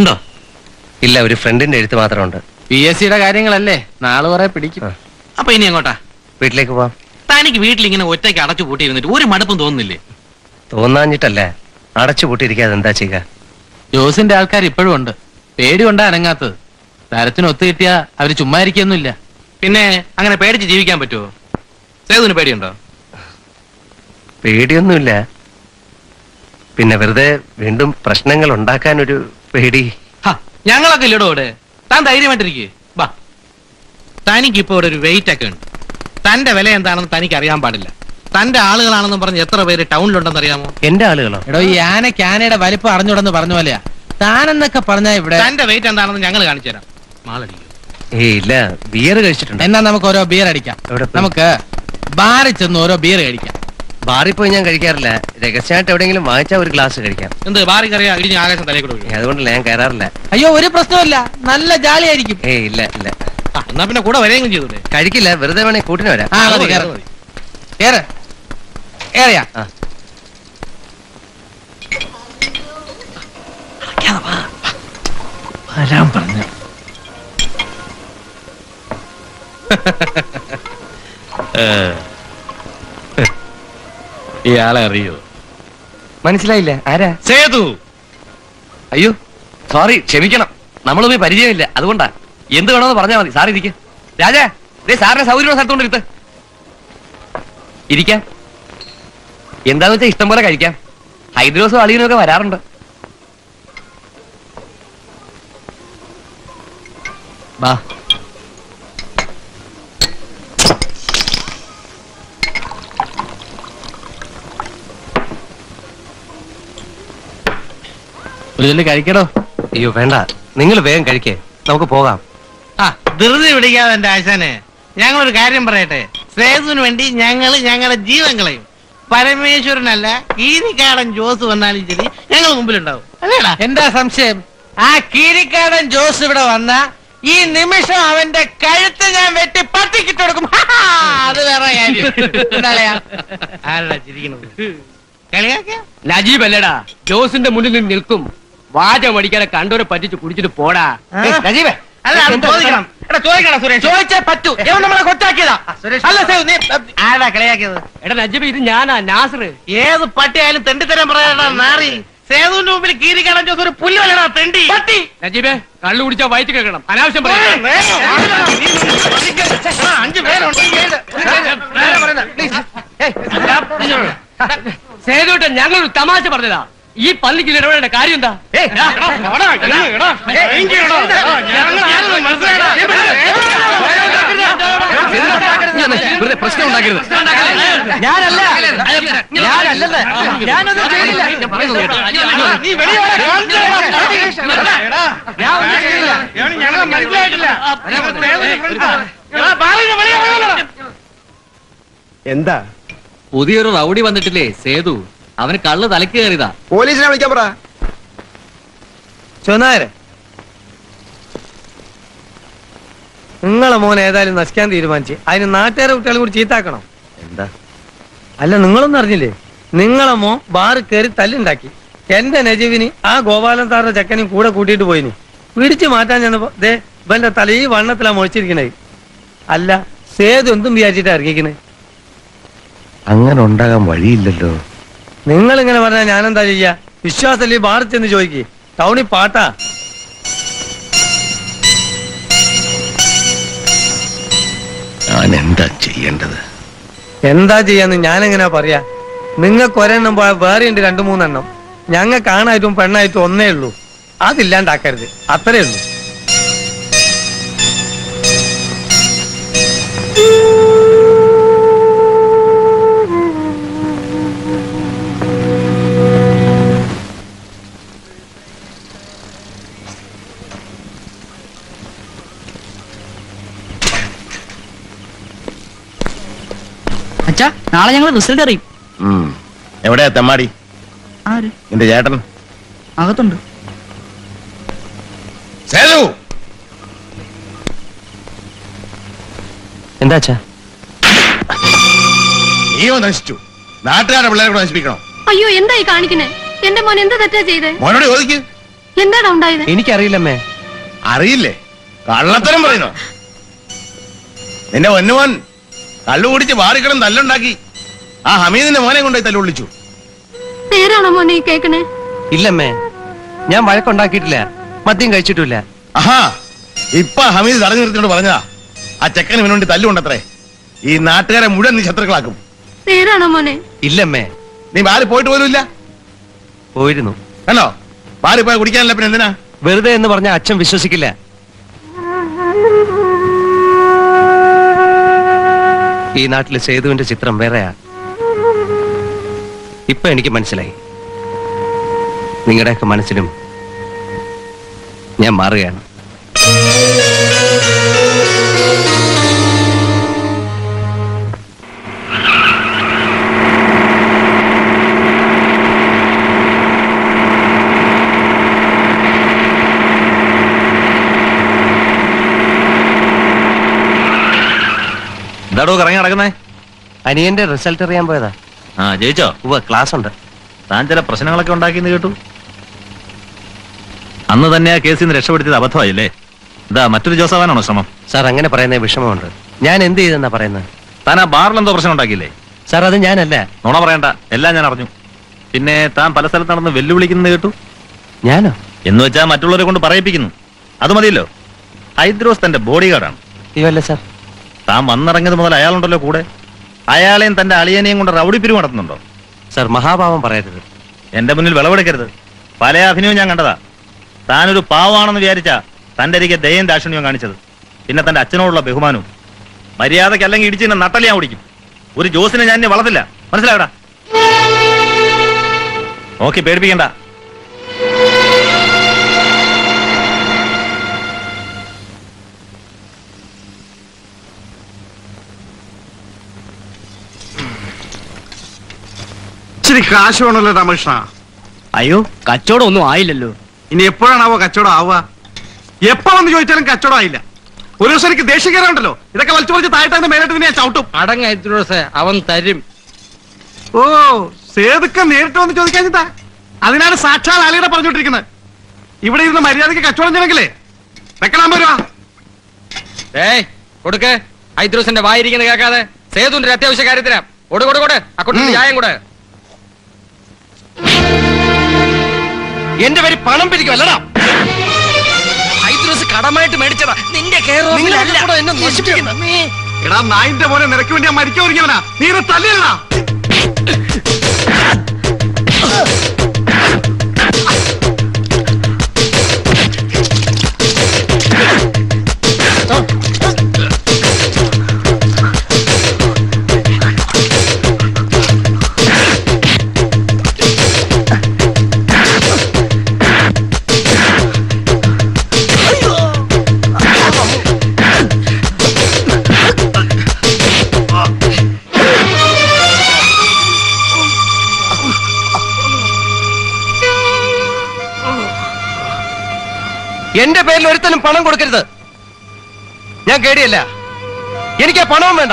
ഉണ്ടോ? ഇല്ല ഒരു ഫ്രണ്ടിന്റെ എഴുത്ത് മാത്രമുണ്ട്. പി എസ് സിയുടെ കാര്യങ്ങളല്ലേ? നാളെ കുറെ പിടിക്കും. അപ്പൊ ഇനി എങ്ങോട്ടാ? വീട്ടിലേക്ക് പോവാം. തനിക്ക് വീട്ടിൽ ഇങ്ങനെ ഒറ്റയ്ക്ക് അടച്ചു പൂട്ടിയിരുന്നിട്ട് ഒരു മടുപ്പും തോന്നുന്നില്ലേ? തോന്നാഞ്ഞിട്ടല്ലേ? അടച്ചു പൂട്ടിയിരിക്കാതെ എന്താ ചെയ്യുക? ജോസിന്റെ ആൾക്കാർ ഇപ്പോഴും ഉണ്ട്. പേടി കൊണ്ടാ അനങ്ങാത്തത്. തരത്തിന് ഒത്തു കിട്ടിയാ അവർ ചുമ്മാ ഇരിക്കൊന്നുമില്ല. പിന്നെ അങ്ങനെ പേടിച്ച് ജീവിക്കാൻ പറ്റുമോ സേതുവിന് പേടിയുണ്ടോ? പേടിയൊന്നുമില്ല. പിന്നെ വെറുതെ വീണ്ടും പ്രശ്നങ്ങൾ ഉണ്ടാക്കാൻ ഒരു പേടി. ഹ, ഞങ്ങളൊക്കെ ഇല്ലടോ ഇവിടെ താൻ ധൈര്യമായിട്ടിരിക്കേ. വാ. തനിക്ക് ഇപ്പൊ ഇവിടെ ഒരു വെയിറ്റ് ഒക്കെ ഉണ്ട്. തന്റെ വില എന്താണെന്ന് തനിക്ക് അറിയാൻ പാടില്ല. തന്റെ ആളുകളാണെന്ന് പറഞ്ഞ് എത്ര പേര് ടൗണിലുണ്ടെന്ന് അറിയാമോ? എന്റെ ആളുകളോ? എടോ ഈ ആന ആനയുടെ വലിപ്പം അറിഞ്ഞുടന്ന് പറഞ്ഞ പോലെയാ. താനെന്നൊക്കെ പറഞ്ഞാ ഇവിടെ തന്റെ വെയിറ്റ് എന്താണെന്ന് ഞങ്ങൾ കാണിച്ചു തരാം. മാളടിക്കും. ഏയ് ഇല്ല ബിയർ കഴിച്ചിട്ടുണ്ട്. എന്നാ നമുക്ക് ഓരോ ബിയർ അടിക്കാം. എവിടെ പോയി? നമുക്ക് ബാറിൽ ചെന്ന് ഓരോ ബിയർ കഴിക്കാം. ബാറിൽ പോയി ഞാൻ കഴിക്കാറില്ല. രഹസ്യമായിട്ട് എവിടെയെങ്കിലും വാങ്ങിച്ചാൽ ഒരു ഗ്ലാസ് കഴിക്കാം. എന്ത് ബാറി കറിയാ ഇടിഞ്ഞ ആകാശം തലയിൽ കൂടെ വീഴും. അതുകൊണ്ടല്ല ഞാൻ കയറാറില്ല. അയ്യോ ഒരു പ്രശ്നമില്ല നല്ല ജാലിയായിരിക്കും ഏയ് ഇല്ല ഇല്ല. ആ, എന്നാ പിന്നെ കൂടെ വരെയെങ്കിലും ചെയ്തൂടെ? കഴിക്കില്ല വെറുതെ വേണേ കൂട്ടിന് വരാം. ആ അത് മതി മതി, കേറ്. അത് മതി. കേറ്. കേറിയാ. ആ. വരാൻ പറഞ്ഞു. ഇയാളെ അറിയോ? മനസ്സിലായില്ല. ആരാ? സേതു! അയ്യോ സോറി ക്ഷമിക്കണം. നമ്മളുമായി പരിചയമില്ല. അതുകൊണ്ടാ. എന്ത് വേണമെന്ന് പറഞ്ഞാൽ മതി. സാർ ഇരിക്ക. രാജാ ഇതേ സാറിന്റെ സൗകര്യമുള്ള സ്ഥലത്തോണ്ട് ഇരുത്ത്. ഇരിക്കാം. എന്താന്ന് വെച്ചാൽ ഇഷ്ടം പോലെ കഴിക്കാം. ഹൈദ്രോസും അളിയനും ഒക്കെ വരാറുണ്ട്. വാ ഒരു ചൊല്ലി കഴിക്കണോ അയ്യോ വേണ്ട. നിങ്ങൾ വേഗം കഴിക്കേ. നമുക്ക് പോകാം. ആ ധൃതി പിടിക്കാതെ എന്റെ ആശാനെ. ഞങ്ങളൊരു കാര്യം പറയട്ടെ. സേതുവിന് വേണ്ടി ഞങ്ങൾ ഞങ്ങളുടെ ജീവൻ കളയും. പരമേശ്വരനല്ല കീരിക്കാടൻ ജോസ് വന്നാലും ശരി ഞങ്ങൾ മുമ്പിലുണ്ടാവും. അല്ലേടാ? എന്താ സംശയം? ആ കീരിക്കാടൻ ജോസ് ഇവിടെ വന്ന ഈ നിമിഷം അവന്റെ കഴുത്ത് ഞാൻ വെട്ടി പട്ടിക്കിട്ട് കൊടുക്കും. അത് വേറെ ആരാ? ആരടാ ചിരിക്കണത് കളിയാക്കിയ? നജീബ് അല്ലടാ. ജോസിന്റെ മുന്നിൽ നിൽക്കും. വാചം അടിക്കാതെ കണ്ടോരെ പറ്റിച്ച് കുടിച്ചിട്ട് പോടാ. നജീബേ. അല്ല അത് ചോദിക്കണം. എടാ ചോദിക്കണം സുരേഷ്. ചോദിച്ചേ പറ്റൂ. ഇവൻ നമ്മളെ കൊച്ചാക്കിയതാ? അല്ല സേവ്, നീ ആരടാ കളിയാക്കിയത്? എടാ നജീബ് ഇത് ഞാനാ നാസർ. ഏത് പട്ടിയായാലും തെണ്ടിത്തരം പറയാടാ നാറി. സേതുവിന്റെ മുമ്പിൽ കീരിക്കാടൻ ജോസ് ഒരു പുല്ല് വല്ലടാ തെണ്ടി. പട്ടി. നജീബേ കള്ളു കുടിച്ചാ വയറ്റ് കേൾക്കണം. അനാവശ്യം പറയാം അഞ്ചു പേരുണ്ട് സേതുട്ടൻ ഞങ്ങളൊരു തമാശ പറഞ്ഞതാ. ഈ പള്ളിക്ക് ഇടപെടേണ്ട കാര്യം എന്താ വെറുതെ പ്രശ്നം ഉണ്ടാക്കരുത് ഞാനല്ല ഞാനൊന്നും ചെയ്തില്ല മനസ്സിലായിട്ടില്ല എന്താ പുതിയൊരു റൗഡി വന്നിട്ടില്ലേ സേതു അവന് കള്ള് തലക്ക് കയറിയതാ. പോലീസിനെ വിളിക്കാൻ പറ. ചൊന്നാരെ. നിങ്ങളെ മോൻ ഏതായാലും നശിക്കാൻ തീരുമാനിച്ച് അതിന് നാട്ടുകാരെ കുട്ടികളും കൂടി ചീത്താക്കണം. എന്താ? അല്ല നിങ്ങളൊന്നും അറിഞ്ഞില്ലേ? നിങ്ങളെ മോൻ ബാറ് കയറി തല്ലുണ്ടാക്കി. എന്റെ നജീവിന് ആ ഗോപാലൻ സാറിന്റെ ചെക്കനും കൂടെ കൂട്ടിയിട്ട് പോയിനി. പിടിച്ചു മാറ്റാൻ ചെന്നപ്പോ ദേ ഇവന്റെ തല ഈ വണ്ണത്തിലാ മൊഴിച്ചിരിക്കണേ. അല്ല സേതു എന്തും വിചാരിച്ചിട്ടാ ഇറങ്ങിക്കണേ അങ്ങനെ ഉണ്ടാകാൻ വഴിയില്ലല്ലോ. നിങ്ങൾ ഇങ്ങനെ പറഞ്ഞാൽ ഞാനെന്താ ചെയ്യാ? വിശ്വാസല്ലേ ബാറിൽ ചെന്ന് ചോദിക്ക്. ടൗണിൽ പാട്ടാ. ഞാൻ എന്താ ചെയ്യേണ്ടത്? എന്താ ചെയ്യാന്ന് ഞാനെങ്ങനാ പറയാ? നിങ്ങൾക്ക് ഒരെണ്ണം പോയാൽ വേറെ ഉണ്ട് രണ്ടു മൂന്നെണ്ണം. ഞങ്ങൾക്ക് ആണായിട്ടും പെണ്ണായിട്ടും ഒന്നേ ഉള്ളൂ. അതില്ലാണ്ടാക്കരുത്. അത്രേ ഉള്ളൂ. അച്ഛാ നാളെ ഞങ്ങൾ റിസൾട്ട് അറിയും എവിടെയാ തെമ്മാടി? ആര്? എന്റെ ചേട്ടൻ. അകത്തുണ്ട്. സേതു! എന്താ അച്ഛാ? നീയോ നശിച്ചു. നാട്ടുകാരുടെ പിള്ളേരെ കൂടെ നശിപ്പിക്കണോ? അയ്യോ എന്തായി കാണിക്കണേ? എന്റെ മോൻ എന്ത് തെറ്റാ ചെയ്തേ? മോനോട് ചോദിക്ക്. എന്താടാ ഉണ്ടായത്? എനിക്കറിയില്ലമ്മേ. അറിയില്ലേ? കള്ളത്തരം പറയുന്നു? നിന്റെ ഒന്നുമോൻ കള്ളു കുടിച്ച് ബാറിക്കിടം തല്ലുണ്ടാക്കി. ആ ഹമീദിന്റെ മോനെ കൊണ്ടുപോയി തല്ലു വിളിച്ചു പേരാണോ മോനെ ഈ കേക്കണേ? ഇല്ലമ്മേ ഞാൻ വഴക്കുണ്ടാക്കിയിട്ടില്ല മദ്യം കഴിച്ചിട്ടില്ല. ആഹാ ഇപ്പൊ ഹമീദ് തടഞ്ഞു നിർത്തിയോട് പറഞ്ഞതാ. ആ ചെക്കന് ഇവനുവേണ്ടി തല്ലുണ്ടത്രേ ഈ നാട്ടുകാരെ മുഴുവൻ നീ ശത്രുക്കളാക്കും. പേരാണോ മോനെ? ഇല്ലമ്മേ. നീ ബാറി പോയിട്ട് പോലും ഇല്ല? പോയിരുന്നു. കണ്ടോ ബാറി പോയാൽ കുടിക്കാനല്ല പിന്നെ എന്തിനാ? വെറുതെ എന്ന് പറഞ്ഞ അച്ഛൻ വിശ്വസിക്കില്ല. ഈ നാട്ടിൽ സേതുവിന്റെ ചിത്രം വേറെയാ. ഇപ്പൊ എനിക്ക് മനസ്സിലായി. നിങ്ങളുടെയൊക്കെ മനസ്സിലും ഞാൻ മാറുകയാണ്. എന്താടോ കറങ്ങി നടക്കുന്നേ? അനിയന്റെ റിസൾട്ട് അറിയാൻ പോയതാ. ആ ജയിച്ചോ? ഉവ്വ ക്ലാസ് ഉണ്ട്. താൻ ചില പ്രശ്നങ്ങളൊക്കെ ഉണ്ടാക്കിയെന്ന് കേട്ടു. അന്ന് തന്നെ ആ കേസിൽ നിന്ന് രക്ഷപ്പെടുത്തിയത് അബദ്ധമായില്ലേ? ഇതാ മറ്റൊരു ജോസഫാനാണോ ശ്രമം? സാർ അങ്ങനെ പറയുന്ന വിഷമമുണ്ട്. ഞാൻ എന്ത് ചെയ്തെന്നാ പറയുന്നത്? താൻ ആ ബാറിൽ എന്തോ പ്രശ്നം ഉണ്ടാക്കിയില്ലേ? സാർ അത് ഞാനല്ല. നുണ പറയണ്ട എല്ലാം ഞാൻ അറിഞ്ഞു. പിന്നെ താൻ പല സ്ഥലത്ത് നടന്ന് വെല്ലുവിളിക്കുന്നത് കേട്ടു? ഞാനോ? എന്ന് വെച്ചാൽ മറ്റുള്ളവരെ കൊണ്ട് പറയിപ്പിക്കുന്നു. അത് മതിയല്ലോ. ഹൈദ്രോസ് തന്റെ ബോഡി ഗാർഡാണ് അയ്യോ സാർ. താൻ വന്നിറങ്ങിയത് മുതൽ അയാളുണ്ടല്ലോ കൂടെ. അയാളെയും തന്റെ അളിയനെയും കൊണ്ട് റൗഡി പിരിവ് നടത്തുന്നുണ്ടോ? സർ മഹാഭാവം പറയരുത്. എന്റെ മുന്നിൽ വിളവെടുക്കരുത്. പല അഭിനയവും ഞാൻ കണ്ടതാ. താനൊരു പാവാണെന്ന് വിചാരിച്ച തന്റെ അരികെ ദയം ദാക്ഷിണ്യവും കാണിച്ചത്. പിന്നെ തന്റെ അച്ഛനോടുള്ള ബഹുമാനവും. മര്യാദയ്ക്ക് അല്ലെങ്കിൽ ഇടിച്ച് എന്നെ നട്ടൽ ഞാൻ ഓടിക്കും. ഒരു ജോസിനെ ഞാൻ വളർത്തില്ല. മനസ്സിലായടാ? ഓക്കെ പേടിപ്പിക്കണ്ട. ഇച്ചിരി കാശ് വേണമല്ലോ രാമകൃഷ്ണ. അയ്യോ കച്ചവടം ഒന്നും ആയില്ലല്ലോ. ഇനി എപ്പോഴാണാവോ കച്ചവടം ആവുക? എപ്പോ വന്ന് ചോദിച്ചാലും കച്ചവടം ആയില്ല. ഒരു ദിവസം എനിക്ക് ദേഷ്യം കയറാണ്ടല്ലോ ഇതൊക്കെ വലിച്ചു വലിച്ച് താഴെ മേലിട്ട് ഞാൻ ചവിട്ടും. അടങ്ങ അവൻ തരും. ഓ സേതുക്ക നേരിട്ട് വന്ന് ചോദിക്കാഞ്ഞിട്ടാ അതിനാണ് സാക്ഷാൽ ആലിയുടെ പറഞ്ഞോണ്ടിരിക്കുന്നത് ഇവിടെ ഇരുന്ന് മര്യാദയ്ക്ക് കച്ചവടം ചെയ്യണമെങ്കിലേ. വെക്കണം വരുവാ ഏയ് കൊടുക്ക്. ഹൈദ്രോസിന്റെ വായിരിക്കുന്നത് കേൾക്കാതെ സേതുന്റെ അത്യാവശ്യ കാര്യത്തിനാ കൊടു കൊടു കൊടു അക്കൗണ്ടിൽ ചായം കൂടെ എന്റെ പേര് പണം പിരിക്കും അല്ലടാ. ഹൈദ്രോസ് കടമായിട്ട് മേടിച്ചതാ. നിന്റെ എന്നെ നശിപ്പിക്കുന്നു. എടാ നായിന്റെ പോലെ നിനക്ക് വേണ്ടി ഞാൻ മരിക്കാൻ ഒരുങ്ങിയവനാ. നീ ഇത് എന്റെ പേരിൽ ഒരുത്തനും പണം കൊടുക്കരുത്. ഞാൻ കേടിയല്ല. എനിക്ക് ആ പണവും വേണ്ട.